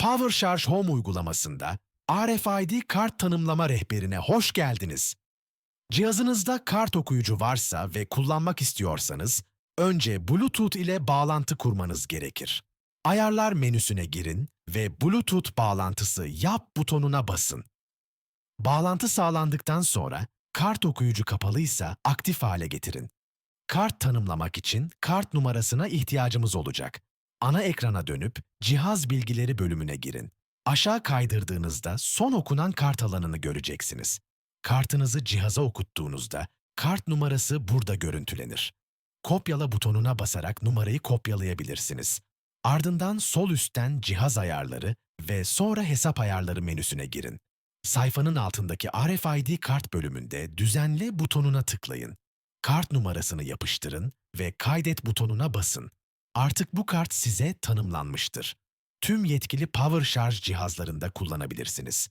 Power Charge Home uygulamasında RFID kart tanımlama rehberine hoş geldiniz. Cihazınızda kart okuyucu varsa ve kullanmak istiyorsanız, önce Bluetooth ile bağlantı kurmanız gerekir. Ayarlar menüsüne girin ve Bluetooth bağlantısı yap butonuna basın. Bağlantı sağlandıktan sonra kart okuyucu kapalıysa aktif hale getirin. Kart tanımlamak için kart numarasına ihtiyacımız olacak. Ana ekrana dönüp cihaz bilgileri bölümüne girin. Aşağı kaydırdığınızda son okunan kart alanını göreceksiniz. Kartınızı cihaza okuttuğunuzda kart numarası burada görüntülenir. Kopyala butonuna basarak numarayı kopyalayabilirsiniz. Ardından sol üstten cihaz ayarları ve sonra hesap ayarları menüsüne girin. Sayfanın altındaki RFID kart bölümünde düzenle butonuna tıklayın. Kart numarasını yapıştırın ve kaydet butonuna basın. Artık bu kart size tanımlanmıştır. Tüm yetkili Power Charge cihazlarında kullanabilirsiniz.